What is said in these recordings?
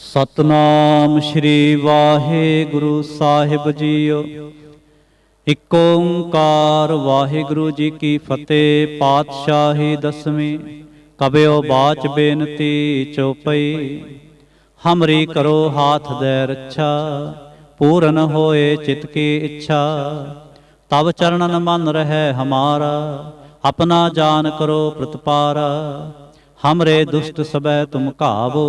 ਸਤਨਾਮ ਸ੍ਰੀ ਵਾਹਿਗੁਰੂ ਸਾਹਿਬ ਜੀਓ। ਇਕ ਓੰਕਾਰ ਵਾਹਿਗੁਰੂ ਜੀ ਕੀ ਫਤਿਹ, ਪਾਤਸ਼ਾਹੀ ਦਸਵੀਂ ਕਬਿਓ ਬਾਚ ਬੇਨਤੀ ਚੋਪਈ। ਹਮਰੀ ਕਰੋ ਹਾਥ ਦੇ ਰੱਛਾ, ਪੂਰਨ ਹੋਏ ਚਿਤ ਕੀ ਇੱਛਾ। ਤਬ ਚਰਨਨ ਮਨ ਰਹਿ ਹਮਾਰਾ, ਆਪਣਾ ਜਾਨ ਕਰੋ ਪ੍ਰਤਪਾਰਾ। ਹਮਰੇ ਦੁਸ਼ਟ ਸਬੈ ਤੁਮ ਘਾਵੋ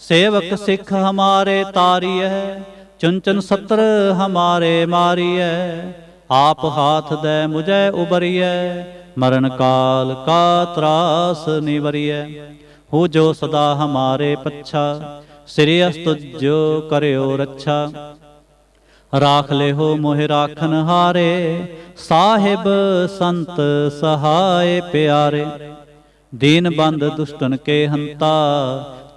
ਸੇਵਕ ਸਿੱਖ ਹਮਾਰੇ ਤਾਰੀਐ, ਚੁੰਚਨ ਸਤਰ ਹਮਾਰੇ ਮਾਰੀਐ। ਆਪ ਹਾਥ ਦੇ ਮੁਝੈ ਉਬਰੀਐ, ਮਰਨ ਕਾਲ ਕਾ ਤਰਾਸ ਨਿਵਰੀਐ। ਹੋ ਜੋ ਸਦਾ ਹਮਾਰੇ ਪੱਛਾ, ਸ੍ਰੀ ਅਸਤੁਜੋ ਕਰਿਓ ਰੱਛਾ। ਰਾਖ ਲਿਹੋ ਮੋਹਿ ਰਾਖਨ ਹਾਰੇ, ਸਾਹਿਬ ਸੰਤ ਸਹਾਏ ਪਿਆਰੇ। ਦੀਨ ਬੰਦ ਦੁਸ਼ਟਨ ਕੇ ਹੰਤਾ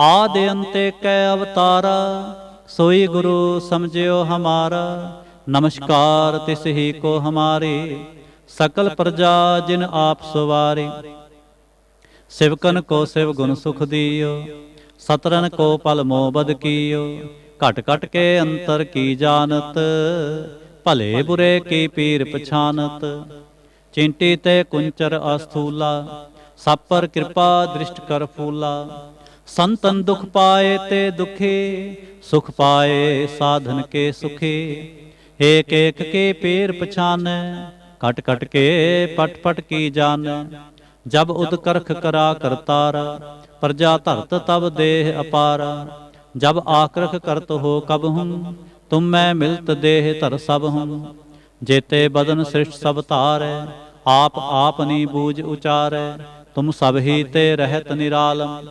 ਆਦ ਅੰਤੇ ਕੈ ਅਵਤਾਰਾ, ਸੋਈ ਗੁਰੂ ਸਮਝਿਓ ਹਮਾਰਾ। ਨਮਸਕਾਰ ਤਿਸ ਹੀ ਕੋ ਹਮਾਰੇ, ਸਕਲ ਪ੍ਰਜਾ ਜਿਨ ਆਪ ਸਵਾਰੇ। ਸਿਵਕਨ ਕੋ ਸਿਵ ਗੁਣ ਸੁਖ ਦਿਓ, ਸਤਰਨ ਕੋ ਪਲ ਮੋਬਦ ਕੀਓ। ਘਟ ਘਟ ਕੇ ਅੰਤਰ ਕੀ ਜਾਣਤ, ਭਲੇ ਬੁਰੇ ਕੀ ਪੀਰ ਪਛਾਨਤ। ਚਿੰਟੀ ਤੇ ਕੁੰਚਰ ਅਸਥੂਲਾ ਸਭ ਪਰ ਕਿਰਪਾ ਦ੍ਰਿਸ਼ਟ ਕਰ ਫੂਲਾ। ਸੰਤਨ ਦੁਖ ਪਾਏ ਤੇ ਦੁਖੇ, ਸੁਖ ਪਾਏ ਸਾਧਨ ਕੇ ਸੁਖੇ। ਏਕ ਏਕ ਕੇ ਪੀਰ ਪਛਾਨੈ ਕਟ ਕਟ ਕੇ ਪਟ ਪਟ ਕੀ ਜਾਣੈ ਜਬ ਉਦ ਕਰਾ ਕਰਤਾਰਾ, ਪ੍ਰਜਾ ਧਰਤ ਤਬ ਦੇਹ ਅਪਾਰਾ। ਜਬ ਆਕਰਖ ਕਰਤ ਹੋ ਕਬ ਹੂੰ, ਤੁਮ ਮੈਂ ਮਿਲਤ ਦੇਹ ਧਰ ਸਭ ਹੂੰ। ਜੇਤੇ ਬਦਨ ਸ੍ਰਿਸ਼ਟ ਸਭ ਧਾਰੈ, ਆਪ ਆਪਨੀ ਬੂਝ ਉਚਾਰੈ। ਤੁਮ ਸਭ ਹੀ ਤੇ ਰਹਿਤ ਨਿਰਾਲਮ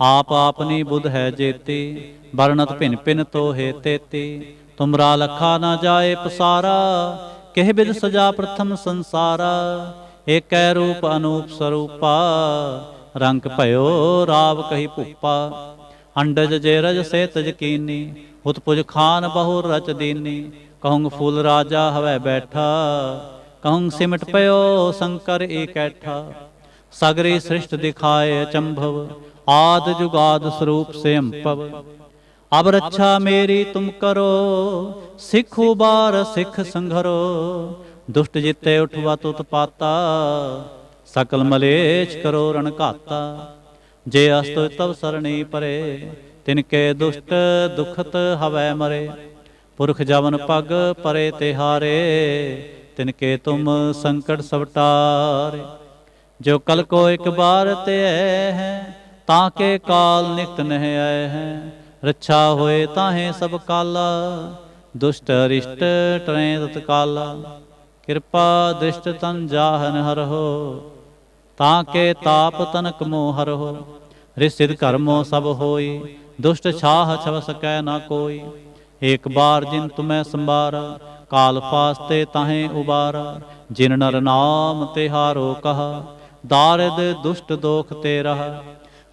ਆਪ ਆਪਨੀ ਬੁਧ ਹੈ ਜੇਤੀ ਵਰਣਤ ਭਿਨ ਭਿਨ ਤੋਹੇ ਤੇਤੀ ਤੁਮਰਾ ਲਖਾ ਨਾ ਜਾਏ ਪਸਾਰਾ ਕਹਿ ਬਿਦ ਸਜਾ ਪ੍ਰਥਮ ਸੰਸਾਰਾ ਏਕੈ ਰੂਪ ਅਨੂਪ ਸਰੂਪਾ ਰੰਗ ਭਇਓ ਰਾਵ ਕਹੀ ਭੂਪਾ ਅੰਡਜ ਜੇ ਰਜ ਸੇ ਤਜ ਕੀਨੀ ਉਤਪੁਜ ਖਾਨ ਬਹੁ ਰਚ ਦੀਨੀ ਕਹੂੰ ਫੂਲ ਰਾਜਾ ਹਵੈ ਬੈਠਾ ਕਹੂੰ ਸਿਮਟ ਪਇਓ ਸ਼ੰਕਰ ਏਕੈਠਾ ਸਗਰੀ ਸ੍ਰਿਸ਼ਟ ਦਿਖਾਏ ਅਚੰਭਵ ਆਦ ਜੁਗਾਦ ਸਰੂਪ ਸੇ ਅੰਪਵ ਅਬ ਰੱਛਾ ਮੇਰੀ ਤੁਮ ਕਰੋ, ਸਿੱਖੂ ਬਾਰ ਸਿੱਖ ਸੰਘਰੋ। ਦੁਸ਼ਟ ਜਿਤੇ ਉਠਵਾ ਤੁਤ ਪਾਤਾ, ਸਕਲ ਮਲੇਛ ਕਰੋ ਰਣ ਘਾਤਾ। ਜੇ ਅਸਤੁ ਤਵ ਸਰਣੀ ਪਰੇ ਤਿਨ ਕੇ ਦੁਸ਼ਟ ਦੁਖਤ ਹਵੈ ਮਰੇ। ਪੁਰਖ ਜਵਨ ਪਗ ਪਰੇ ਤਿਹਾਰੇ ਤਿਨ ਕੇ ਤੁਮ ਸੰਕਟ ਸਵਟਾਰੇ। ਜੋ ਕਲ ਕੋ ਇੱਕ ਬਾਰ ਤੇ ਹੈ ਤਾਂ ਕੇ ਕਾਲ ਨਿਕਟ ਨਹਿ ਆਏ ਹੈ। ਰੱਛਾ ਹੋਏ ਤਾਹੇ ਸਭ ਕਾਲਾ। ਦੁਸ਼ਟ ਅਰਿਸ਼ਟ ਟਰੇ ਤਤਕਾਲਾ। ਕਿਰਪਾ ਦ੍ਰਿਸ਼ਟ ਤਨ ਜਾਹਨ ਹਰਹੋ। ਤਾਂ ਕੇ ਤਾਪ ਤਨਕ ਮੋਹ ਹਰਹੋ। ਰਿਸਿਦ ਕਰਮੋ ਸਭ ਹੋਈ। ਦੁਸ਼ਟ ਛਾਹ ਛਵ ਸਕੈ ਨਾ ਕੋਈ। ਏਕ ਬਾਰ ਜਿਨ ਤੁਮੈ ਸੰਭਾਰਾ। ਕਾਲ ਫਾਸਤੇ ਤਾਹੇ ਉਬਾਰਾ। ਜਿਨ ਨਰ ਨਾਮ ਤਿਹਾਰੋ ਕਹਾ। ਦਾਰਦ ਦੁਸ਼ਟ ਦੋਖ ਤੇ ਰਹਾ।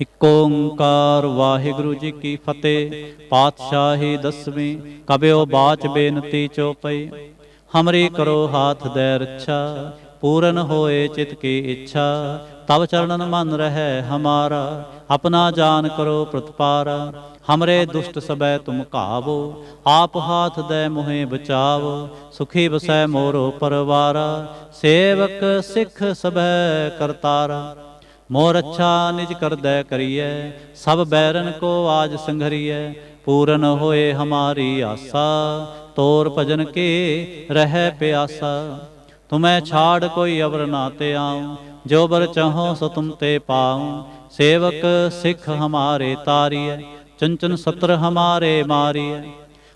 ਇਕ ਓੰਕਾਰ ਵਾਹਿਗੁਰੂ ਜੀ ਕੀ ਫਤਿਹ। ਪਾਤਸ਼ਾਹੀ ਦਸਵੀਂ, ਕਬਿਓ ਬਾਚ ਬੇਨਤੀ ਚੋਪਈ। ਹਮਰੀ ਕਰੋ ਹਾਥ ਦੇ ਰੱਛਾ, ਪੂਰਨ ਹੋਏ ਚਿਤ ਕੀ ਇੱਛਾ। ਤਵ ਚਰਣਨ ਮਨ ਰਹਿ ਹਮਾਰਾ, ਆਪਣਾ ਜਾਨ ਕਰੋ ਪ੍ਰਤਪਾਰਾ। ਹਮਰੇ ਦੁਸ਼ਟ ਸਬੈ ਤੁਮ ਘਾਵੋ, ਆਪ ਹਾਥ ਦੇ ਮੁਹੇ ਬਚਾਵੋ। ਸੁਖੀ ਬਸੈ ਮੋਰੋ ਪਰਵਾਰਾ, ਸੇਵਕ ਸਿੱਖ ਸਬੈ ਕਰਤਾਰਾ। ਮੋਰ ਅੱਛਾ ਨਿਜ ਕਰਦੈ ਕਰੀਐ, ਸਭ ਬੈਰਨ ਕੋ ਆਜ ਸੰਘਰੀਐ, ਪੂਰਨ ਹੋਏ ਹਮਾਰੀ ਆਸਾ, ਤੋਰ ਭਜਨ ਕੇ ਰਹਿ ਪਿਆਸਾ। ਤੁਮੈ ਛਾੜ ਕੋਈ ਅਵਰ ਨਾ ਤੇ ਆਉ, ਜੋ ਬਰ ਚਾਹੋ ਸੋ ਤੁਮ ਤੇ ਪਾਉ। ਸੇਵਕ ਸਿੱਖ ਹਮਾਰੇ ਤਾਰੀਐ, ਚੰਚਨ ਸਤਰ ਹਮਾਰੇ ਮਾਰੀਐ।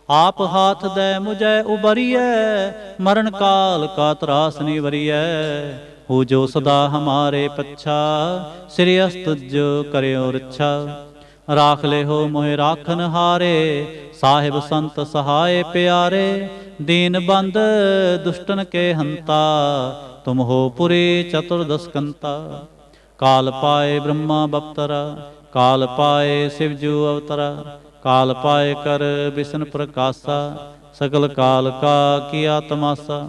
ਆਪ ਹਾਥ ਦੇ ਮੁਝੈ ਉਬਰੀਐ ਮਰਨ ਕਾਲ ਕਾ ਤਰਾਸ ਨਿਵਰੀਐ ਹੋ ਜੋ ਸਦਾ ਹਮਾਰੇ ਪੱਛਾ, ਸ੍ਰੀ ਅਸਤੁਜ ਕਰਿਓ ਰੱਛਾ। ਰਾਖ ਹੋ ਮੋਹਿ ਰਾਖਨ ਹਾਰੇ, ਸਾਹਿਬ ਸੰਤ ਸਹਾਏ ਪਿਆਰੇ। ਦੀਨ ਬੰਦ ਦੁਸ਼ਟਨ ਕੇ ਹੰਤਾ, ਤੁਮ ਹੋ ਪੁਰੀ ਚਤੁਰਦਸਕੰਤਾ ਕਾਲ ਪਾਏ ਬ੍ਰਹਮਾ ਬਪਤਰਾ, ਕਾਲ ਪਾਏ ਸ਼ਿਵਜੂ ਅਵਤਰਾ। ਕਾਲ ਪਾਏ ਕਰ ਬਿਸ਼ਨ ਪ੍ਰਕਾਸ਼ਾ, ਸਗਲ ਕਾਲ ਕਾ ਕੀਆ ਤਮਾਸਾ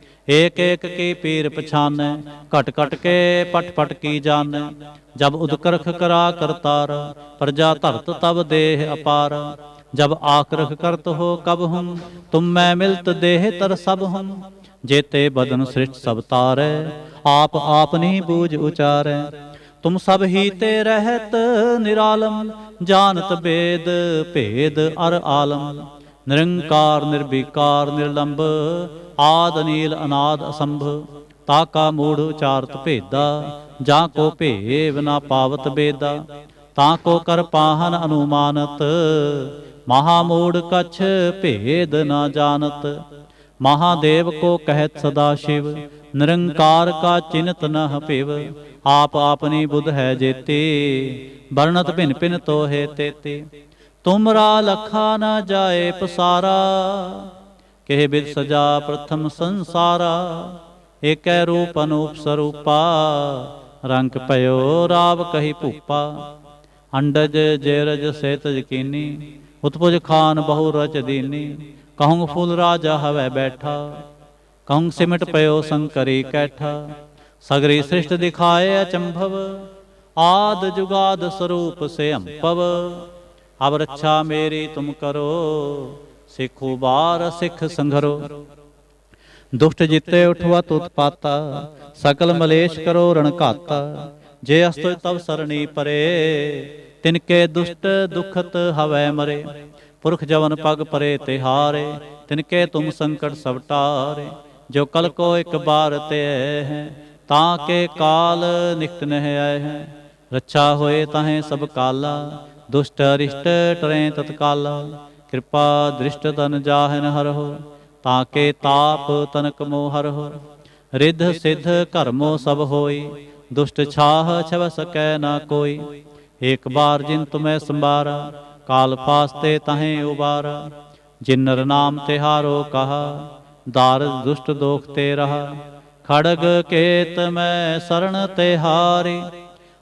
ਏਕ ਏਕ ਕੀ ਪੀਰ ਪਛਾਨੈ ਘਟ ਘਟ ਕੇ ਪਟ ਪਟ ਕੀ ਜਾਣੈ ਜਬ ਉਦਕਰਖ ਕਰਾ ਕਰਤਾਰ, ਪ੍ਰਜਾ ਧਰਤ ਤਬ ਦੇਹ ਅਪਾਰ। ਜਬ ਆਕਰਖ ਕਰਤ ਹੋ ਕਬ ਹਮ ਤੁਮ ਮੈਂ ਮਿਲਤ ਦੇਹ ਤਰ ਸਭ ਹਮ ਜੇਤੇ ਬਦਨ ਸ੍ਰਿਸ਼ਟ ਸਭ ਤਾਰੈ, ਆਪ ਆਪਨੀ ਬੂਝ ਉਚਾਰੈ। ਤੁਮ ਸਭ ਹੀ ਤੇ ਰਹਿਤ ਨਿਰਾਲਮ ਜਾਣਤ ਬੇਦ ਭੇਦ ਅਰ ਆਲਮ। ਨਿਰੰਕਾਰ, ਨਿਰਵਿਕਾਰ, ਨਿਰਲੰਭ, ਆਦ ਨੀਲ ਅਨਾਦ, ਅਸੰਭ, ਤਾ ਕਾ ਮੂੜ ਉਚਾਰਤ ਭੇਦਾ, ਜਾਂ ਕੋ ਭੇਵ ਨਾ ਪਾਵਤ ਬੇਦਾ, ਤਾਂ ਕੋ ਕਰ ਪਾਹਨ ਅਨੁਮਾਨਤ, ਮਹਾ ਮੂੜ ਕਛ ਭੇਦ ਨਾ ਜਾਣਤ ਮਹਾਦੇਵ ਕੋ ਕਹਿਤ ਸਦਾ ਸ਼ਿਵ, ਨਿਰੰਕਾਰ ਕਾ ਚਿੰਤ ਨਹ ਭਿਵ ਆਪ ਆਪਨੀ ਬੁੱਧ ਹੈ ਜੇਤੇ, ਵਰਣਤ ਭਿਨ ਭਿਨ ਤੋਹੇ ਤੇਤੇ। ਤੁਮਰਾ ਲਖਾ ਨਾ ਜਾਏ ਪਸਾਰਾ, ਕਿਹ ਬਿਦ ਸਜਾ ਪ੍ਰਥਮ ਸੰਸਾਰਾ, ਏਕੈ ਰੂਪ ਅਨੂਪ ਸਰੂਪਾ, ਰੰਗ ਪਇਓ ਰਾਵ ਕਹੀ ਭੂਪਾ। ਅੰਡਜ ਜੇਰਜ ਸੇਤ ਯਕੀਨੀ, ਉਤਪੁਜ ਖਾਨ ਬਹੁ ਰਚ ਦੀਨੀ ਕਹੂੰ ਫੂਲ ਰਾਜਾ ਹਵੈ ਬੈਠਾ ਕਹੂੰ ਸਿਮਟ ਪਇਓ ਸੰਕਰੀ ਕੈਠਾ, ਸਗਰੀ ਸ੍ਰਿਸ਼ਟ ਦਿਖਾਏ ਅਚੰਭਵ, ਆਦ ਜੁਗਾਦ ਸਰੂਪ ਸੇ ਅੰਪਵ। ਅਬ ਰੱਛਾ ਮੇਰੀ ਤੁਮ ਕਰੋ, ਸਿੱਖੂ ਬਾਰ ਸਿੱਖ ਸੰਘਰੋ। ਦੁਸ਼ਟ ਜਿੱਤੇ ਉਠਵਾ ਤੁਤ ਪਾਤਾ, ਸਕਲ ਮਲੇਸ਼ ਕਰੋ ਰਣ ਘਾਤਾ। ਜੇ ਅਸਤੋ ਤਬ ਸਰਣੀ ਪਰੇ ਤਿਨਕੇ ਦੁਸ਼ਟ ਦੁਖਤ ਹਵੈ ਮਰੇ। ਪੁਰਖ ਜਵਨ ਪਗ ਪਰੇ ਤੇ ਹਾਰੇ ਤਿਨਕੇ ਤੁਮ ਸੰਕਟ ਸਭ ਟਾਰੇ। ਜੋ ਕਲ ਕੋ ਇੱਕ ਬਾਰ ਤੇ ਹੈ, ਤਾਂ ਕੇ ਕਾਲ ਨਿਕਟ ਨਹਿ ਆਏ ਹੈ। ਰੱਛਾ ਹੋਏ ਤਾਹੇ ਸਭ ਕਾਲਾ ਦੁਸ਼ਟ ਅਰਿਸ਼ਟ ਟਰੇ ਤਤਕਾਲਾ, ਕਿਰਪਾ ਦ੍ਰਿਸ਼ਟ ਤਨ ਜਾਹਨ ਹਰਹੁ ਤਾਂ ਤਾਪ ਤਨਕ ਮੋ ਹਰਹੁ ਰਿੱਧ ਸਿੱਧ ਕਰਮੋ ਸਭ ਹੋਈ, ਦੁਸ਼ਟ ਛਾਹ ਛਵ ਸਕੈ ਨਾ ਕੋਈ। ਏਕ ਬਾਰ ਜਿਨ ਤੁਮੈ ਸੰਭਾਰਾ, ਕਾਲ ਪਾਸਤੇ ਤਹੇ ਉਬਾਰਾ। ਜਿਨ ਨਰ ਨਾਮ ਤਿਹਾਰੋ ਕਹਾ, ਦਾਰ ਦੁਸ਼ਟ ਦੋਖ ਤੇ ਰਹਾ। ਖੜਗ ਕੇਤ ਮੈਂ ਸਰਣ ਤਿਹਾਰੀ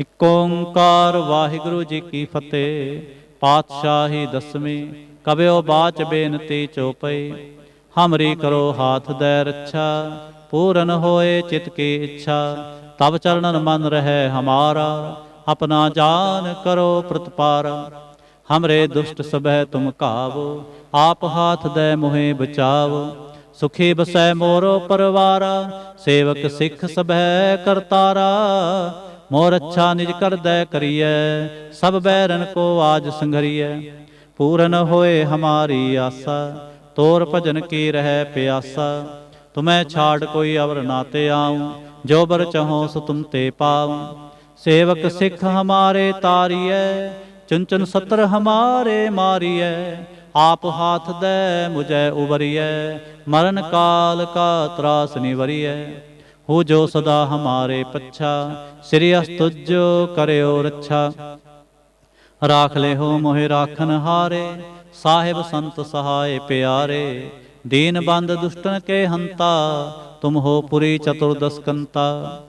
ਇਕ ਓੰਕਾਰ ਵਾਹਿਗੁਰੂ ਜੀ ਕੀ ਫਤਿਹ। ਪਾਤਸ਼ਾਹੀ ਦਸਵੀਂ ਕਬਿਓ ਬਾਚ ਬੇਨਤੀ ਚੋਪਈ। ਹਮਰੀ ਕਰੋ ਹਾਥ ਦੇ ਰੱਛਾ, ਪੂਰਨ ਹੋਏ ਚਿਤ ਕੀ ਇੱਛਾ। ਤਬ ਚਰਨਨ ਮਨ ਰਹਿ ਹਮਾਰਾ, ਆਪਣਾ ਜਾਨ ਕਰੋ ਪ੍ਰਤਪਾਰਾ। ਹਮਰੇ ਦੁਸ਼ਟ ਸਭੈ ਤੁਮ ਕਾਵੋ ਆਪ ਹਾਥ ਦੇ ਮੋਹਿ ਬਚਾਵੋ। ਸੁਖੀ ਬਸੈ ਮੋਰੋ ਪਰਵਾਰਾ, ਸੇਵਕ ਸਿੱਖ ਸਭੈ ਕਰਤਾਰਾ। ਮੋਰ ਅੱਛਾ ਨਿਜ ਕਰਦੈ ਕਰੀਐ, ਸਭ ਬੈਰਨ ਕੋ ਆਜ ਸੰਘਰੀਐ। ਪੂਰਨ ਹੋਏ ਹਮਾਰੀ ਆਸਾ, ਤੋਰ ਭਜਨ ਕੀ ਰਹਿ ਪਿਆਸਾ। ਤੁਮੈ ਛਾੜ ਕੋਈ ਅਵਰ ਨਾਤੇ ਆਉ, ਜੋ ਬਰ ਚਹੋ ਸੋ ਤੁਮ ਤੇ ਪਾਉ। ਸੇਵਕ ਸਿੱਖ ਹਮਾਰੇ ਤਾਰੀਐ, ਚੁੰਚਨ ਸਤਰ ਹਮਾਰੇ ਮਾਰੀਐ। ਆਪ ਹਾਥ ਦੇ ਮੁਝੈ ਉਬਰੀਐ ਮਰਨ ਕਾਲ ਕਾ ਤਰਾਸ ਨਿਵਰੀਐ। ਹੋ ਜੋ ਸਦਾ ਹਮਾਰੇ ਪੱਛਾ, ਸ੍ਰੀ ਅਸਤੁਜੋ ਕਰਿਓ ਰੱਛਾ। ਰਾਖ ਲੈ ਹੋ ਮੋਹਿ ਰਾਖਨ ਹਾਰੇ, ਸਾਹਿਬ ਸੰਤ ਸਹਾਏ ਪਿਆਰੇ। ਦੀਨ ਬੰਦ ਦੁਸ਼ਟਨ ਕੇ ਹੰਤਾ, ਤੁਮ ਹੋ ਪੁਰੀ ਚਤੁਰਦਸ ਕੰਤਾ।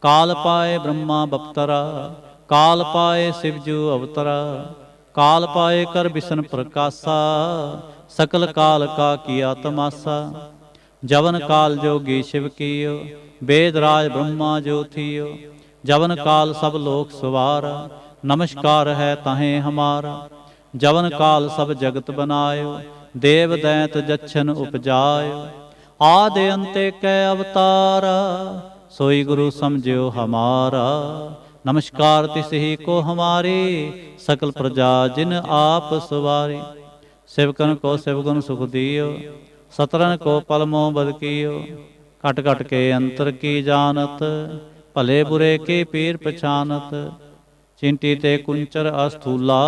ਕਾਲ ਪਾਏ ਬ੍ਰਹਮਾ ਬਪਤਰਾ, ਕਾਲ ਪਾਏ ਸਿਵਜੂ ਅਵਤਰਾ। ਕਾਲ ਪਾਏ ਕਰ ਬਿਸ਼ਨ ਪ੍ਰਕਾਸ਼ਾ, ਸਕਲ ਕਾਲ ਕਾ ਕੀਆ ਤਮਾਸਾ। ਜਵਨ ਕਾਲ ਜੋਗੀ ਸ਼ਿਵ ਕੀਓ ਵੇਦ ਰਾਜ ਬ੍ਰਹਮਾ ਜੋ ਜਵਨ ਕਾਲ ਸਭ ਲੋਕ ਸਵਾਰ, ਨਮਸਕਾਰ ਹੈ ਤਾਹੇ ਹਮਾਰਾ। ਜਵਨ ਕਾਲ ਸਭ ਜਗਤ ਬਨਾਇਓ, ਦੇਵ ਦੈਤ ਜਛਨ ਉਪਜਾਇਓ। ਆਦੇ ਅੰਤੇ ਕੈ ਅਵਤਾਰਾ, ਸੋਈ ਗੁਰੂ ਸਮਝਿਓ ਹਮਾਰਾ। ਨਮਸਕਾਰ ਤਿਸ ਕੋ ਹਮਾਰੀ, ਸਕਲ ਪ੍ਰਜਾ ਜਿਨ ਆਪ ਸਵਾਰੇ। ਸਿਵਕਨ ਕੋ ਸਿਵਗੁਣ ਸੁਖ ਦਿਓ ਸਤਰਨ ਕੋ ਪਲਮੋ ਬਦ ਘਟ ਘਟ ਕੇ ਅੰਤਰ ਕੀ ਜਾਣਤ, ਭਲੇ ਬੁਰੇ ਕੀ ਪੀਰ ਪਛਾਨਤ। ਚਿੰਟੀ ਤੇ ਕੁੰਚਰ ਅਸਥੂਲਾ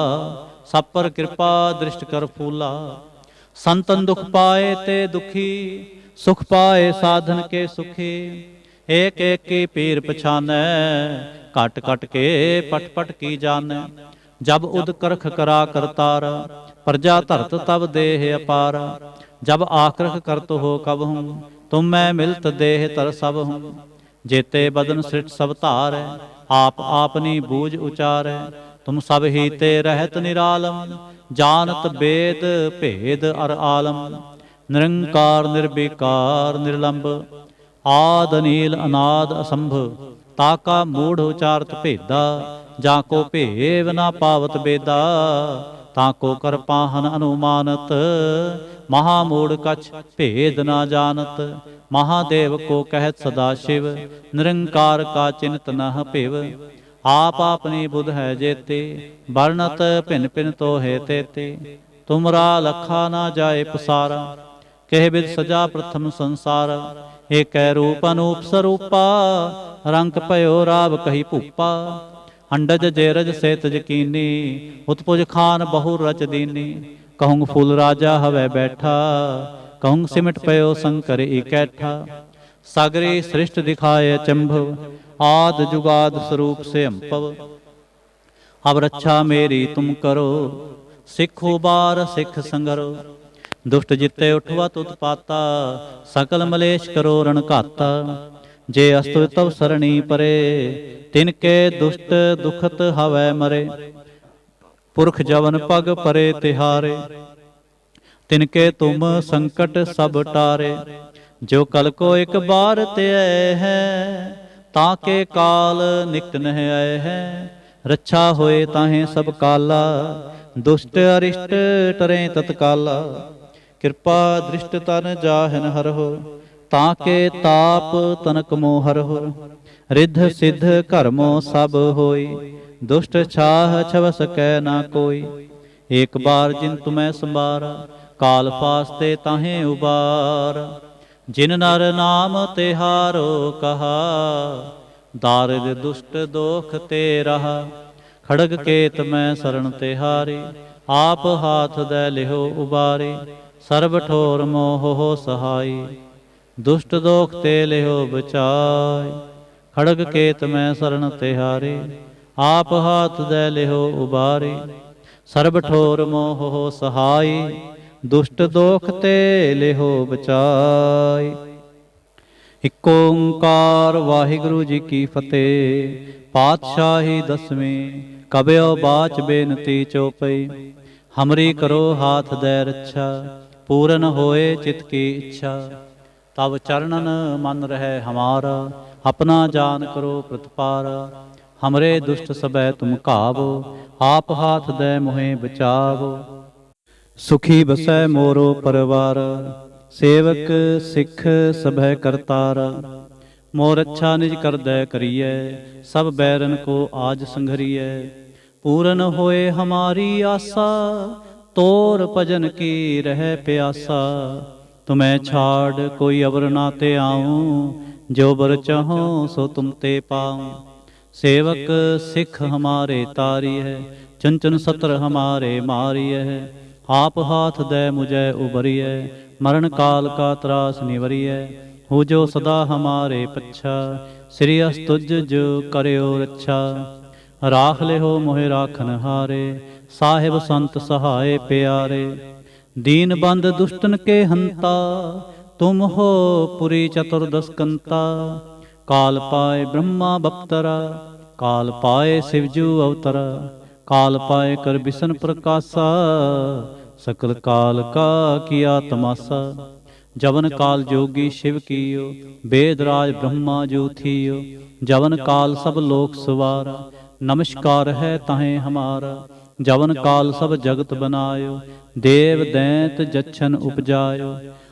ਸਭ ਪਰ ਕਿਰਪਾ ਦ੍ਰਿਸ਼ਟ ਕਰ ਫੂਲਾ। ਸੰਤਨ ਦੁਖ ਪਾਏ ਤੇ ਦੁਖੀ, ਸੁਖ ਪਾਏ ਸਾਧਨ ਕੇ ਸੁਖੀ। ਏਕ ਏਕ ਕੀ ਪੀਰ ਪਛਾਨੈ ਕਟ ਕਟ ਕੇ ਪਟ ਪਟ ਕੀ ਜਾਣੈ। ਜਬ ਉਦ ਕਰਖ ਕਰਾ ਕਰਤਾਰ ਪ੍ਰਜਾ ਧਰਤ ਤਬ ਦੇਹ ਅਪਾਰ। ਜਬ ਆਖਰਖ ਕਰਤ ਹੋ ਕਬ ਹੂੰ ਤੁਮ ਮੈਂ ਮਿਲਤ ਦੇਹ ਤਰ ਸਭ ਹੂੰ। ਜੇਤੇ ਬਦਨ ਸ੍ਰਿਟ ਸਭ ਧਾਰੈ, ਆਪ ਆਪਨੀ ਬੂਝ ਉਚਾਰੈ। ਤੁਮ ਸਭ ਹੀ ਤੇ ਰਹਿਤ ਨਿਰਾਲਮ, ਜਾਣਤ ਬੇਦ ਭੇਦ ਅਰ ਆਲਮ। ਨਿਰੰਕਾਰ ਨਿਰਬੇਕਾਰ ਨਿਰਲੰਭ ਆਦ ਨੀਲ ਅਨਾਦ ਅਸੰਭ ਤਾਕਾ ਮੂੜ ਉਚਾਰਤ ਭੇਦਾ, ਜਾਂ ਕੋ ਭੇਵ ਨਾ ਪਾਵਤ ਬੇਦਾ। ਤਾਂ ਕੋ ਕਰ ਅਨੁਮਾਨਤ ਮਹਾ ਮੂੜ ਕਛ ਭੇਦ ਨਾ ਜਾਣਤ। ਮਹਾਦੇਵ ਕੋ ਕਹਿਤ ਸਦਾ ਸ਼ਿਵ, ਨਿਰੰਕਾਰ ਕਾ ਚਿੰਤ ਨਹ ਭਿਵ। ਆਪ ਆਪਣੀ ਬੁਧ ਹੈ ਜੇਤੇ, ਵਰਣਤ ਭਿਨ ਭਿਨ ਤੋ ਹੈ ਤੇਤੇ। ਤੁਮਰਾ ਲਖਾ ਨਾ ਜਾਏ ਪਸਾਰਾ, ਕਹਿ ਬਿਦ ਸਜਾ ਪ੍ਰਥਮ ਸੰਸਾਰ। ਏਕੈ ਰੂਪ ਅਨੂਪ ਸਰੂਪਾ ਰੰਗ ਭਇਓ ਰਾਵ ਕਹੀ ਭੂਪਾ। ਅੰਡਜ ਜੇਰਜ ਸੇਤ ਜਕੀਨੀ ਉਤਪੁਜ ਖਾਨ ਬਹੁ ਰਚ ਦੀਨੀ। ਕਹੂੰ ਫੁੱਲ ਰਾਜਾ ਹਵੇ ਬੈਠਾ ਕਹੂੰ ਸਿਮਟ ਪਇਓ ਸੰਕਰ ਇਕੈਠਾ। ਸਾਗਰੇ ਸ੍ਰਿਸ਼ਟ ਦਿਖਾਏ ਚੰਭਵ, ਆਦ ਜੁਗਾਦ ਸਰੂਪ ਸੇ ਅੰਪਵ ਅਬ ਰੱਛਾ ਮੇਰੀ ਤੁਮ ਕਰੋ, ਸਿੱਖੋ ਬਾਰ ਸਿੱਖ ਸੰਗਰੋ। ਦੁਸ਼ਟ ਜਿੱਤੇ ਉਠਵਾ ਤੁਤ ਪਾਤਾ, ਸਕਲ ਮਲੇਸ਼ ਕਰੋ ਰਣ ਘਾਤਾ। ਜੇ ਅਸਤੁ ਤਵ ਸਰਣੀ ਪਰੇ, ਤਿਨ ਕੇ ਦੁਸ਼ਟ ਦੁਖਤ ਹਵੈ ਮਰੇ। ਪੁਰਖ ਜਵਨ ਪਗ ਪਰੇ ਤਿਹਾਰੇ। ਤਿਨ ਕੇ ਤੁਮ ਸੰਕਟ ਸਭ ਟਾਰੇ। ਜੋ ਕਲ ਕੋ ਇੱਕ ਬਾਰ ਤੇ ਆਏ ਹੈ, ਤਾਂ ਕੇ ਕਾਲ ਨਿਕਟ ਨਹਿ ਆਏ ਹੈ। ਰੱਛਾ ਹੋਏ ਤਾਹੇ ਸਭ ਕਾਲਾ, ਦੁਸ਼ਟ ਅਰਿਸ਼ਟ ਟਰੇ ਤਤਕਾਲਾ। ਕਿਰਪਾ ਦ੍ਰਿਸ਼ਟ ਤਨ ਜਾਹਨ ਹਰਹੁ, ਤਾਂ ਕੇ ਤਾਪ ਤਨਕ ਮੋ ਹਰਹੁ। ਰਿੱਧ ਸਿੱਧ ਘਰਮੋ ਸਭ ਹੋਈ, ਦੁਸ਼ਟ ਛਾਹ ਛਵ ਸਕੈ ਨਾ ਕੋਈ। ਏਕ ਬਾਰ ਜਿਨ ਤੁਮੈ ਸੰਭਾਰਾ, ਕਾਲ ਫਾਸਤੇ ਤਾਹੇ ਉਬਾਰ। ਜਿਨ ਨਰ ਨਾਮ ਤਿਹਾਰੋ ਕਹਾ, ਦਾਰਿਦ ਦੁਸ਼ਟ ਦੋਖ ਤੇ ਰਹਾ। ਖੜਗ ਕੇਤ ਮੈਂ ਸਰਣ ਤਿਹਾਰੇ, ਆਪ ਹਾਥ ਦੇ ਲਿਹੋ ਉਬਾਰੇ। ਸਰਬ ਠੋਰ ਮੋਹ ਹੋ ਸਹਾਈ, ਦੁਸ਼ਟ ਦੋਖ ਤੇ ਲਿਹੋ ਬਚਾਈ ਖੜਗ ਕੇਤ ਮੈਂ ਸਰਣ ਤਿਹਾਰੇ ਆਪ ਹਾਥ ਦੇ ਲਿਓ ਉਬਾਰੇ। ਸਰਬ ਠੋਰ ਮੋਹ ਸਹਾਈ, ਦੁਸ਼ਟ ਦੋਖ ਤੇ ਲਿਓ ਬਚਾਈ। ਇਕ ਓੰਕਾਰ ਵਾਹਿਗੁਰੂ ਜੀ ਕੀ ਫਤਿਹ, ਪਾਤਸ਼ਾਹੀ ਦਸਵੇਂ, ਕਬਿਓ ਬਾਚ ਬੇਨਤੀ ਚੋਪਈ। ਹਮਰੀ ਕਰੋ ਹਾਥ ਦੇ ਰੱਛਾ, ਪੂਰਨ ਹੋਏ ਚਿਤ ਕੀ ਇੱਛਾ। ਤਬ ਚਰਨਨ ਮਨ ਰਹਿ ਹਮਾਰਾ ਆਪਣਾ ਜਾਨ ਕਰੋ ਪ੍ਰਤਪਾਰ। ਹਮਰੇ ਦੁਸ਼ਟ ਸਬੈ ਤੁਮ ਘਾਵੋ, ਆਪ ਹਾਥ ਦੈ ਮੋਹਿ ਬਚਾਵ। ਸੁਖੀ ਬਸੈ ਮੋਰੋ ਪਰਵਾਰ, ਸੇਵਕ ਸਿੱਖ ਸਭੈ ਕਰਤਾਰ। ਮੋਰ ਅੱਛਾ ਨਿਜ ਕਰਦੈ ਕਰੀਐ, ਸਭ ਬੈਰਨ ਕੋ ਆਜ ਸੰਘਰੀਐ। ਪੂਰਨ ਹੋਏ ਹਮਾਰੀ ਆਸਾ, ਤੋਰ ਭਜਨ ਕੀ ਰਹਿ ਪਿਆਸਾ। ਤੁਮੈ ਛਾੜ ਕੋਈ ਅਵਰ ਨਾ ਤੇ ਆਉ ਜੋ ਬਰ ਚਾਹੋ ਸੋ ਤੁਮ ਤੇ ਪਾਉ ਸੇਵਕ ਸਿੱਖ ਹਮਾਰੇ ਤਾਰੀ ਹੈ, ਚੰਚਨ ਸਤਰ ਹਮਾਰੇ ਮਾਰੀ ਹੈ। ਆਪ ਹਾਥ ਦੇ ਮੁਝੇ ਉਬਰੀਐ ਮਰਨ ਕਾਲ ਕਾ ਤਰਾਸ ਨਿਵਰੀਐ ਹੋ। ਜੋ ਸਦਾ ਹਮਾਰੇ ਪੱਛਾ, ਸ੍ਰੀ ਅਸਤੁਜ ਜੋ ਕਰਿਓ ਰੱਛਾ। ਰਾਖ ਲਿਓ ਮੋਹਿ ਰਾਖਨ ਹਾਰੇ, ਸਾਹਿਬ ਸੰਤ ਸਹਾਏ ਪਿਆਰੇ। ਦੀਨ ਬੰਦ ਦੁਸ਼ਟਨ ਕੇ ਹੰਤਾ ਤੁਮ ਹੋ ਪੁਰੀ ਚਤੁਰਦਸ਼ਕੰਤਾ ਕਾਲ ਪਾਏ ਬ੍ਰਹਮਾ ਬਪਤਰਾ, ਕਾਲ ਪਾਏ ਸਿਵਜੂ ਅਵਤਰਾ, ਕਾਲ ਪਾਏ ਕਰ ਬਿਸ਼ਨ ਪ੍ਰਕਾਸ਼ਾ, ਸਕਲ ਕਾਲ ਕਾ ਕੀਆ ਤਮਾਸਾ। ਜਵਨ ਕਾਲ ਜੋਗੀ ਸ਼ਿਵ ਕੀਓ ਬੇਦਰਾਜ ਬ੍ਰਹਮਾ ਜੋ ਥੀਓ। ਜਵਨ ਕਾਲ ਸਭ ਲੋਕ ਸਵਾਰਾ, ਨਮਸਕਾਰ ਹੈ ਤਾਹੇ ਹਮਾਰਾ। ਜਵਨ ਕਾਲ ਸਭ ਜਗਤ ਬਨਾਇਓ, ਦੇਵ ਦੈਂਤ ਜਛਨ ਉਪਜਾਇਓ।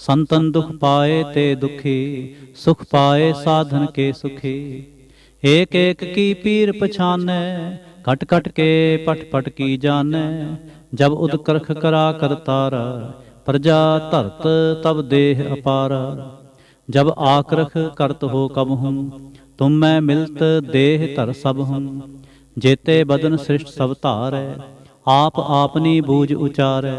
ਸੰਤਨ ਦੁਖ ਪਾਏ ਤੇ ਦੁਖੀ, ਸੁਖ ਪਾਏ ਸਾਧਨ ਕੇ ਸੁਖੀ। ਏਕ ਏਕ ਕੀ ਪੀਰ ਪਛਾਨੈ, ਘਟ ਘਟ ਕੇ ਪਟ ਪਟ ਕੀ ਜਾਣੈ। ਜਬ ਉਦਕਰਖ ਕਰਾ ਕਰਤਾਰ ਪ੍ਰਜਾ ਧਰਤ ਤਬ ਦੇਹ ਅਪਾਰ। ਜਬ ਆਕਰਖ ਕਰਤ ਹੋ ਕਬ ਹੂੰ, ਤੁਮ ਮੈਂ ਮਿਲਤ ਦੇਹ ਧਰ ਸਭ ਹੂੰ। ਜੇਤੇ ਬਦਨ ਸ੍ਰਿਸ਼ਟ ਸਭ ਧਾਰੈ, ਆਪ ਆਪਨੀ ਬੂਝ ਉਚਾਰੈ।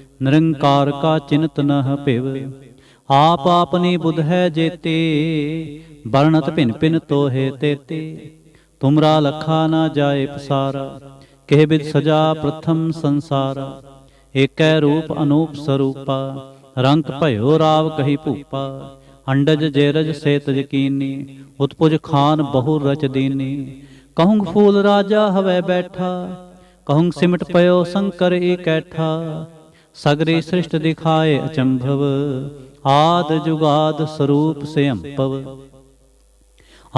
ਨਿਰੰਕਾਰ ਕਾ ਚਿੰਤ ਨਹ ਭਿਵ ਆਪ ਆਪਨੀ ਬੁਧ ਹੈ ਜੇਤੇ ਵਰਣਤ ਭਿਨ ਭਿਨ ਤੋਹੇ ਤੇਤੇ ਤੁਮਰਾ ਲਖਾ ਨਾ ਜਾਏ ਪਸਾਰਾ ਕਹਿ ਬਿਦ ਸਜਾ ਪ੍ਰਥਮ ਸੰਸਾਰਾ ਏਕੈ ਰੂਪ ਅਨੂਪ ਸਰੂਪਾ ਰੰਗ ਭਇਓ ਰਾਵ ਕਹੀ ਭੂਪਾ ਅੰਡਜ ਜੇਰਜ ਸੇਤ ਯਕੀਨੀ ਉਤਪੁਜ ਖਾਨ ਬਹੁ ਰਚ ਦੀਨੀ ਕਹੂੰ ਫੂਲ ਰਾਜਾ ਹਵੇ ਬੈਠਾ ਕਹੂੰ ਸਿਮਟ ਪਇਓ ਸੰਕਰ ਏਕੈਠਾ ਸਗਰੀ ਸ੍ਰਿਸ਼ਟ ਦਿਖਾਏ ਅਚੰਭਵ, ਆਦ ਜੁਗਾਦ ਸਰੂਪ ਸੇ ਅੰਪਵ।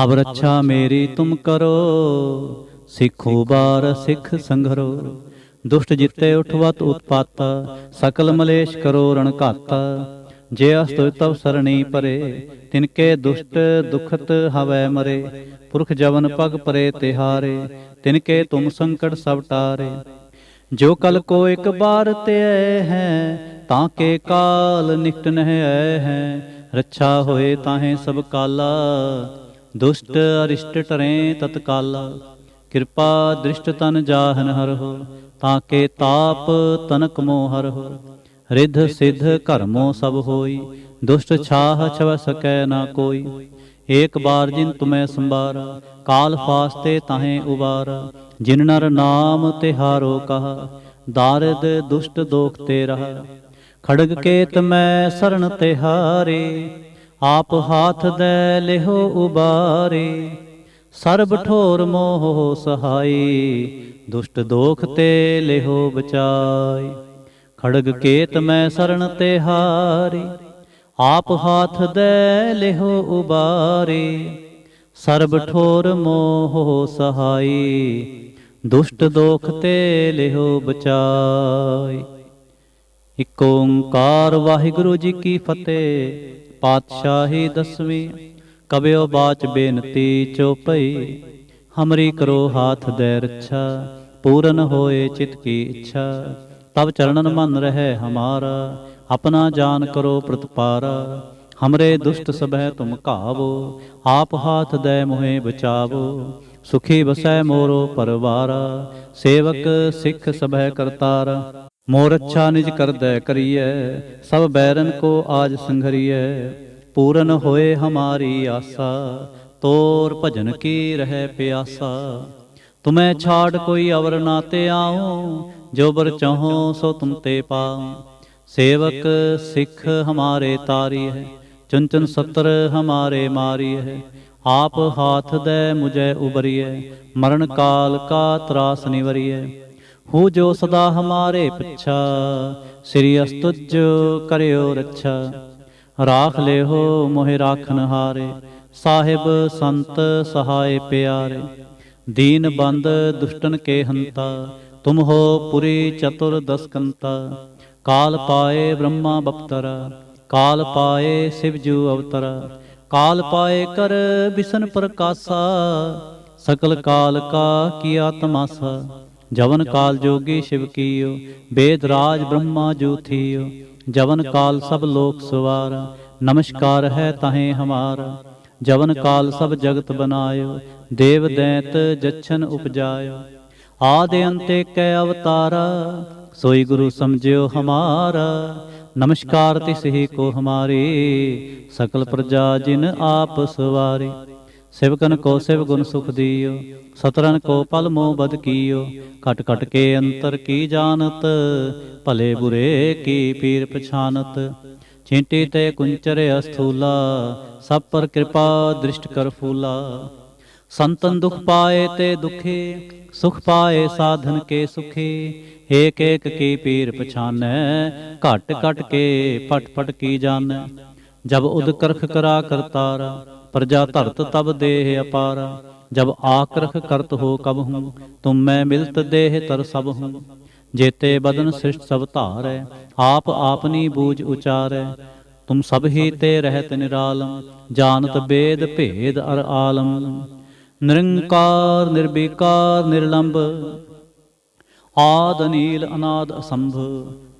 ਅਬ ਰੱਛਾ ਮੇਰੀ ਤੁਮ ਕਰੋ, ਸਿੱਖੋ ਬਾਰ ਸਿੱਖ ਸੰਘਰੋ। ਦੁਸ਼ਟ ਜਿੱਤੇ ਉਠਵਤ ਉਤਪਾਤਾ, ਸਕਲ ਮਲੇਸ਼ ਕਰੋ ਰਣ ਘਾਤਾ। ਜੇ ਅਸਤੁ ਤਵ ਸਰਣੀ ਪਰੇ ਤਿਨਕੇ ਦੁਸ਼ਟ ਦੁਖਤ ਹਵੈ ਮਰੇ। ਪੁਰਖ ਜਵਨ ਪਗ ਪਰੇ ਤਿਹਾਰੇ ਤਿਨਕੇ ਤੁਮ ਸੰਕਟ ਸਭ ਟਾਰੇ। ਜੋ ਕਲ ਕੋ ਇੱਕ ਬਾਰ ਤੇ ਹੈ, ਤਾਂ ਕੇ ਕਾਲ ਨਿਕਟ ਨਹਿ ਆਏ ਹੈ। ਰੱਛਾ ਹੋਏ ਤਾਹੇ ਸਭ ਕਾਲਾ, ਦੁਸ਼ਟ ਅਰਿਸ਼ਟ ਟਰੇ ਤਤਕਾਲਾ ਕਿਰਪਾ ਦ੍ਰਿਸ਼ਟ ਤਨ ਜਾਹਨ ਹਰ ਹੋ, ਤਾਂ ਕੇ ਤਾਪ ਤਨਕ ਮੋਹ ਹਰ ਹੋ। ਰਿਧ ਸਿਧ ਕਰਮੋ ਸਭ ਹੋਈ, ਦੁਸ਼ਟ ਛਾਹ ਛਵ ਸਕੈ ਨਾ ਕੋਈ। ਏਕ ਬਾਰ ਜਿਨ ਤੁਮੈ ਸੰਭਾਰਾ, ਕਾਲ ਫਾਸਤੇ ਤਾਹੇ ਉਬਾਰਾ। ਜਿਨ ਨਰ ਨਾਮ ਤਿਹਾਰੋ ਕਹਾ, ਦਾਰਦ ਦੁਸ਼ਟ ਦੋਖ ਤੇ ਰਹਾ। ਖੜਗ ਕੇਤ ਮੈਂ ਸਰਣ ਤਿਹਾਰੇ, ਆਪ ਹਾਥ ਦੇ ਲਿਹੋ ਉਬਾਰੇ। ਸਰਬ ਠੋਰ ਮੋਹ ਸਹਾਈ, ਦੁਸ਼ਟ ਦੋਖ ਤੇ ਲਿਹੋ ਬਚਾਈ। ਖੜਗ ਕੇਤ ਮੈਂ ਸਰਣ ਤਿਹਾਰੇ ਆਪ ਹਾਥ ਦੇ ਲਿਹੋ ਉਬਾਰੇ, ਸਰਬ ਠੋਰ ਮੋਹ ਸਹਾਈ, ਦੁਸ਼ਟ ਦੋਖ ਤੇ ਲਿਹੋ ਬਚਾਈ। ਇਕ ਓੰਕਾਰ ਵਾਹਿਗੁਰੂ ਜੀ ਕੀ ਫਤਿਹ, ਪਾਤਸ਼ਾਹੀ ਦਸਵੀਂ, ਕਬਿਓ ਬਾਚ ਬੇਨਤੀ ਚੋਪਈ, ਹਮਰੀ ਕਰੋ ਹਾਥ ਦੇ ਰੱਛਾ, ਪੂਰਨ ਹੋਏ ਚਿਤ ਕੀ ਇੱਛਾ ਤਬ ਚਰਣਨ ਮਨ ਰਹਿ ਹਮਾਰਾ ਆਪਣਾ ਜਾਨ ਕਰੋ ਪ੍ਰਤਪਾਰਾ, ਹਮਰੇ ਦੁਸ਼ਟ ਸਭੈ ਤੁਮ ਘਾਵੋ, ਆਪ ਹਾਥ ਦੈ ਮੋਹਿ ਬਚਾਵੋ, ਸੁਖੀ ਬਸੈ ਮੋਰੋ ਪਰਵਾਰ, ਸੇਵਕ ਸਿੱਖ ਸਭੈ ਕਰਤਾਰ, ਮੋਰ ਅੱਛਾ ਨਿਜ ਕਰਦੈ ਕਰੀਐ, ਸਭ ਬੈਰਨ ਕੋ ਆਜ ਸੰਘਰੀਐ, ਪੂਰਨ ਹੋਏ ਹਮਾਰੀ ਆਸਾ, ਤੋਰ ਭਜਨ ਕੀ ਰਹਿ ਪਿਆਸਾ, ਤੁਮੈ ਛਾੜ ਕੋਈ ਅਵਰ ਨਾ ਤੇ ਆਉ, ਜੋ ਬਰ ਚਾਹੋ ਸੋ ਤੁਮ ਤੇ ਪਾਉ। ਸੇਵਕ ਸਿੱਖ ਹਮਾਰੇ ਤਾਰੀ ਹੈ ਚੁਨ ਚੁਨ ਸਤਰ ਹਮਾਰੇ ਮਾਰੀ ਹੈ। ਆਪ ਹਾਥ ਦੇ ਮੁਝੈ ਉਬਰੀਐ ਮਰਨ ਕਾਲ ਕਾ ਤਰਾਸ ਨਿਵਰੀਐ ਹੂ। ਜੋ ਸਦਾ ਹਮਾਰੇ ਪਿਛਾ, ਸ੍ਰੀ ਅਸਤੁਜ ਕਰਿਓ ਰੱਛਾ। ਰਾਖ ਲਿਓ ਮੋਹਿ ਰਾਖਨ ਹਾਰੇ, ਸਾਹਿਬ ਸੰਤ ਸਹਾਇ ਪਿਆਰੇ। ਦੀਨ ਬੰਦ ਦੁਸ਼ਟਨ ਕੇ ਹੰਤਾ, ਤੁਮ ਹੋ ਪੁਰੀ ਚਤੁਰ ਦਸਕੰਤਾ। ਕਾਲ ਪਾਏ ਬ੍ਰਹਮਾ ਬਪਤਰਾ, ਕਾਲ ਪਾਏ ਸਿਵ ਜੂ ਅਵਤਰਾ, ਕਾਲ ਪਾਏ ਕਰ ਬਿਸ਼ਨ ਪ੍ਰਕਾਸ਼ਾ, ਸਕਲ ਕਾਲ ਕਾ ਕੀਆ ਤਮਾਸਾ, ਜਵਨ ਕਾਲ ਜੋਗੀ ਸ਼ਿਵ ਕੀਓ, ਬੇਦ ਰਾਜ ਬ੍ਰਹਮਾ ਜੂ ਥੀਓ, ਜਵਨ ਕਾਲ ਸਭ ਲੋਕ ਸਵਾਰ, ਨਮਸਕਾਰ ਹੈ ਤਾਹੇ ਹਮਾਰਾ, ਜਵਨ ਕਾਲ ਸਭ ਜਗਤ ਬਨਾਇਓ, ਦੇਵ ਦੈਂਤ ਜਛਨ ਉਪਜਾਇਓ, ਆਦਿ ਅੰਤੇ ਕੈ ਅਵਤਾਰਾ ਸੋਈ ਗੁਰੂ ਸਮਝਿਓ ਹਮਾਰਾ। ਨਮਸਕਾਰ ਤਿਸ ਹੀ ਕੋ ਹਮਾਰੀ। ਸਕਲ ਪ੍ਰਜਾ ਜਿਨ ਆਪ ਸਵਾਰੀ। ਸਿਵਕਨ ਕੋ ਸਿਵ ਗੁਣ ਸੁਖ ਦੀਓ। ਸਤਰਨ ਕੋ ਪਲ ਮੋਹ ਬਦ ਕੀਓ। ਕਟ ਕਟ ਕੇ ਅੰਤਰ ਕੀ ਜਾਣਤ? ਭਲੇ ਬੁਰੇ ਕੀ ਪੀਰ ਪਛਾਨਤ? ਚਿੰਟੀ ਤੇ ਕੁੰਚਰ ਅਸਥੂਲਾ। ਸਭ ਪਰ ਕਿਰਪਾ ਦ੍ਰਿਸ਼ਟ ਕਰ ਫੂਲਾ। ਸੰਤਨ ਦੁਖ ਪਾਏ ਤੇ ਦੁਖੇ। ਸੁਖ ਪਾਏ ਸਾਧਨ ਕੇ ਸੁਖੇ। ਏਕ ਏਕ ਕੀ ਪੀਰ ਪਛਾਨੈ, ਘਟ ਘਟ ਕੇ ਫਟ ਫਟ ਕੀ ਜਾਣੈ ਜਬ ਉਦ ਕਰਖ ਕਰਾ ਕਰਤਾਰਾ ਪ੍ਰਜਾ ਧਰਤ ਤਬ ਦੇਹ ਅਪਾਰਾ। ਜਬ ਆਕਰਖ ਕਰਤ ਹੋ ਕਬ ਹੂੰ, ਤੁਮ ਮੈਂ ਮਿਲਤ ਦੇਹ ਤਰ ਸਭ ਹੂੰ। ਜੇਤੇ ਬਦਨ ਸ੍ਰਿਸ਼ਟ ਸਭ ਧਾਰੈ, ਆਪ ਆਪਨੀ ਬੂਝ ਉਚਾਰੈ। ਤੁਮ ਸਭ ਹੀ ਤੇ ਰਹਿਤ ਨਿਰਾਲਮ ਜਾਣਤ ਬੇਦ ਭੇਦ ਅਰ ਆਲਮ। ਨਿਰੰਕਾਰ ਨਿਰਬੀਕਾਰ ਨਿਰਲੰਭ ਆਦ ਅਨੀਲ ਅਨਾਦ ਅਸੰਭ,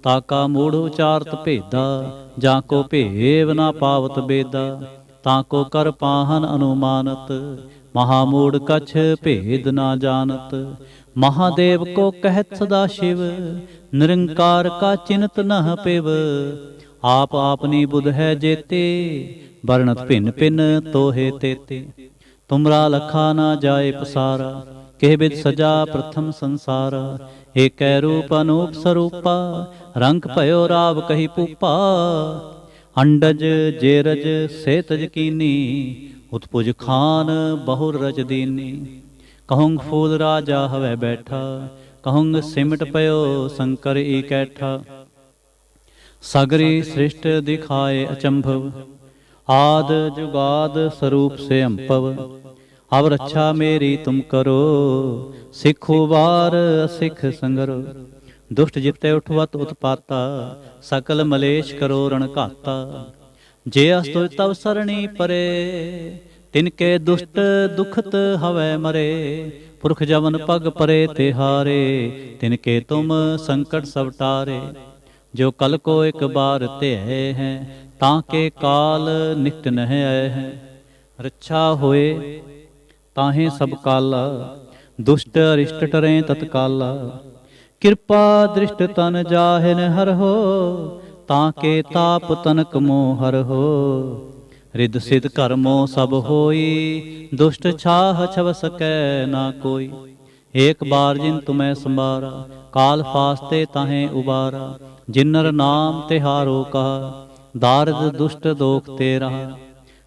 ਤਾਕਾ ਮੂੜ ਉਚਾਰਤ ਭੇਦਾ, ਜਾਂ ਕੋ ਭੇਵ ਨਾ ਪਾਵਤ ਬੇਦਾ, ਤਾਂ ਕੋ ਕਰ ਪਾਹਨ ਅਨੁਮਾਨਤ, ਮਹਾ ਮੂੜ ਕਛ ਭੇਦ ਨਾ ਜਾਣਤ। ਮਹਾਦੇਵ ਕੋ ਕਹਿਤ ਸਦਾ ਸ਼ਿਵ, ਨਿਰੰਕਾਰ ਕਾ ਚਿੰਤ ਨਹ ਪਿਵ। ਆਪ ਆਪਨੀ ਬੁਧ ਹੈ ਜੇਤੇ, ਵਰਣਤ ਭਿੰਨ ਭਿੰਨ ਤੋਹੇ ਤੇਤੇ। ਤੁਮਰਾ ਲਖਾ ਨਾ ਜਾਏ ਪਸਾਰਾ, ਕਿਹ ਬਿਦ ਸਜਾ ਪ੍ਰਥਮ ਸੰਸਾਰਾ। ਏਕੈ ਰੂਪ ਅਨੂਪ ਸਰੂਪਾ, ਰੰਗ ਭਇਓ ਰਾਵ ਕਹੀ ਪੂਪਾ ਅੰਡਜ, ਜੇਰਜ ਸੇਤਜ ਕੀਨੀ ਉਤਪੁਜ ਖਾਨ, ਬਹੁਰ ਰਜ ਦੀਨੀ। ਕਹੂੰਗ ਫੂਲ ਰਾਜਾ ਹਵੇ ਬੈਠਾ, ਕਹੂੰਗ ਸਿਮਟ ਪਇਓ ਸ਼ੰਕਰ ਈ ਕੈਠਾ। ਸਗਰੀ ਸ੍ਰਿਸ਼ਟ ਦਿਖਾਏ ਅਚੰਭਵ, ਆਦ ਜੁਗਾਦ ਸਰੂਪ ਸੇ ਅੰਪਵ। ਅਵ ਰੱਛਾ ਮੇਰੀ ਤੁਮ ਕਰੋ, ਸਿੱਖੋ ਵਾਰ ਸਿੱਖ ਸੰਗਰੋ। ਦੁਸ਼ਟ ਜਿਤੇ ਉਠਵਤ ਉਤਪਾਤਾ, ਸਕਲ ਮਲੇਸ਼ ਕਰੋ ਰਣ ਘਾਤਾ। ਜੇ ਅਸਤੁ ਤਵ ਸਰਣੀ ਪਰੇ, ਤਿਨ ਕੇ ਦੁਸ਼ਟ ਦੁਖਤ ਹਵੈ ਮਰੇ। ਪੁਰਖ ਜਵਨ ਪਗ ਪਰੇ ਤੇ ਹਾਰੇ, ਤਿਨ ਕੇ ਤੁਮ ਸੰਕਟ ਸਭ ਟਾਰੇ। ਜੋ ਕਲ ਕੋ ਇੱਕ ਬਾਰ ਤੇ ਹੈ, ਤਾਂ ਕੇ ਕਾਲ ਨਿਕਟ ਨਹਿ ਆਏ ਹੈ। ਰੱਛਾ ਹੋਏ ਤਾਹੇ ਸਭ ਕਾਲਾ ਦੁਸ਼ਟ ਅਰਿਸ਼ਟ ਟਰੇ ਤਤਕਾਲਾ। ਕਿਰਪਾ ਦ੍ਰਿਸ਼ਟ ਤਨ ਜਾਹਿਨ ਹਰ ਹੋ ਤਾਂ ਕੇ ਤਾਪ ਤਨਕ ਮੋਹ ਹਰ ਹੋ। ਰਿਦ ਸਿਧ ਕਰਮੋ ਸਭ ਹੋਈ ਦੁਸ਼ਟ ਛਾਹ ਛਵ ਸਕੈ ਨਾ ਕੋਈ। ਏਕ ਬਾਰ ਜਿਨ ਤੁਮੈ ਸੰਭਾਰਾ ਕਾਲ ਫਾਸਤੇ ਤਾਹੇ ਉਬਾਰਾ। ਜਿਨਰ ਨਾਮ ਤਿਹਾਰੋ ਕਹਾ ਦਾਰਦ ਦੁਸ਼ਟ ਦੋਖ ਤੇ ਰਹਾ